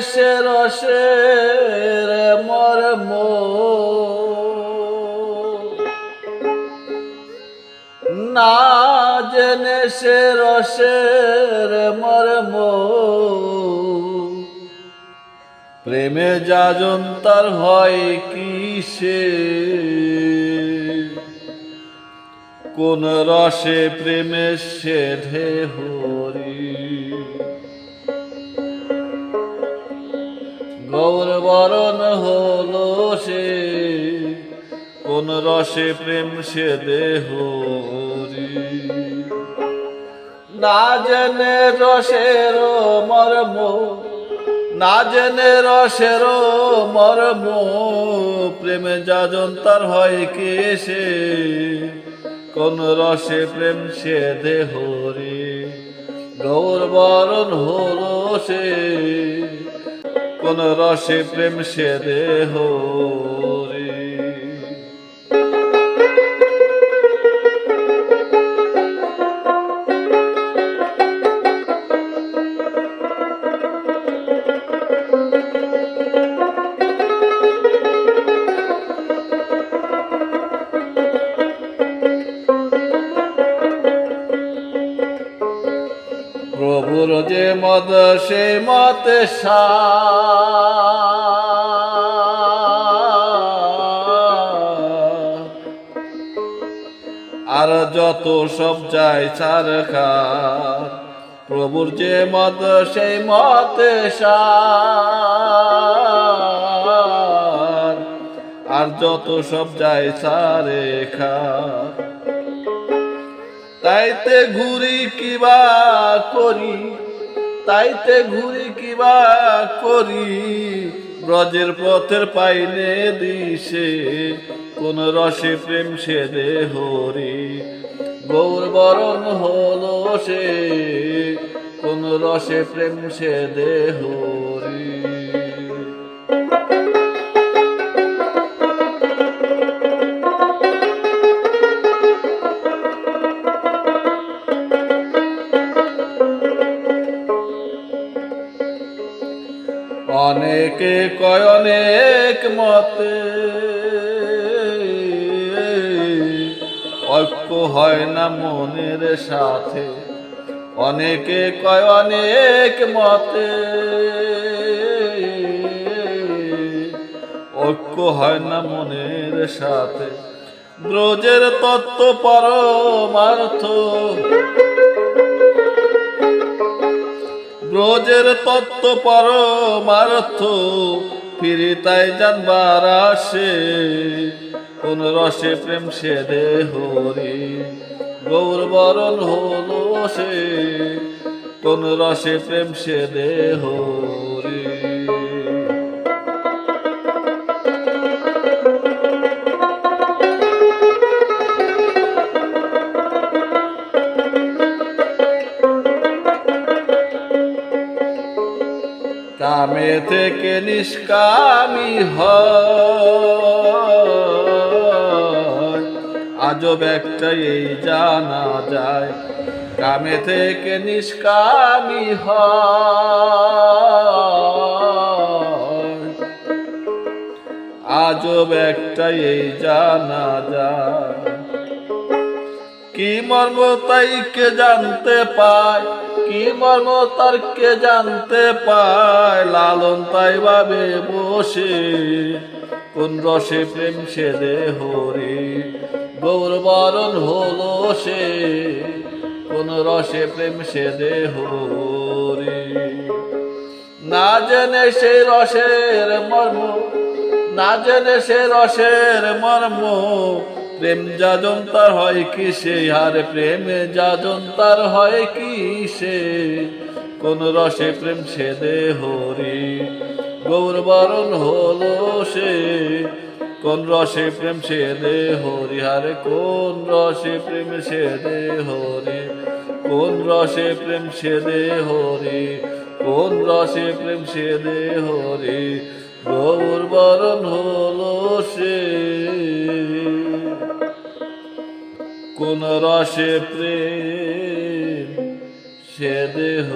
সে রসের মর্ম। না জেনে সে রসের মর্ম। প্রেমে যাজন হয় কি সে কোন রসে প্রেমে সে ঢে হরি? গৌর বরণ হলো সে। কোন রসে প্রেম সে দেহরি না জেনে রসের মর্ম, না জেনে রসের মর্ম, প্রেমে যাজন তার হয় কে সে। কোন রসে প্রেম সে দেহরে গৌর বরণ হলো সে। কোন রসে প্রেম সে দেহরে প্রভুর যে মদ, সে মতে আর যত সব যায় চার খার, প্রভুর যে মদ সেই মতে আর যত সব যায় চারে খার তাইতে ঘুরি কিবা করি, তাইতে ঘুরি কিবা করি, ব্রজের পথের পাইলে দিশে, কোন রসে প্রেম সে দেহরি গৌর বরণ হলো সে, কোন রসে প্রেম সে দেহরি অনেকে কয় অনেক মতে। ঐক্য হয় না মনের সাথে, অনেকে কয় অনেক মতে। ঐক্য হয় না মনের সাথে, ব্রজের তত্ত্ব পরমার্থ। ব্রজের তত্ত্ব পরমার্থ ফিরে তাই জানবার আসে। কোন রসে প্রেম সে দেহরে গৌর বরণ হলো সে। কোন রসে প্রেম সে দেহরে কামে থেকে নিষ্কামি আজব একটা এই জানা যায় কামে থেকে নিষ্কামি হয়। আজব একটা এই জানা যায়, কি মর্ম তাই কে জানতে পায়? কি মর্ম তার কে জানতে পায়? লালন তাই ভাবে বসে। কোন রসে প্রেম সে দেহরে গৌর বরণ হলো সে। কোন রসে প্রেম সে দেহরে না জেনে সে রসের মর্ম, না জেনে সে রসের মর্ম। প্রেম যাজন তার হয় কি সে? হারে প্রেমে যাজন তার হয় কি সে? কোন রসে প্রেম সে দেহরি গৌর বরণ হলো সে। কোন রসে প্রেম সে দেহরি হারে কোন রসে প্রেম সে হরি কোন রসে প্রেম সে হরি কোন রসে প্রেম সে দেহরি গৌর বরণ হলো সে। কোন রসে প্রেম সে দেহ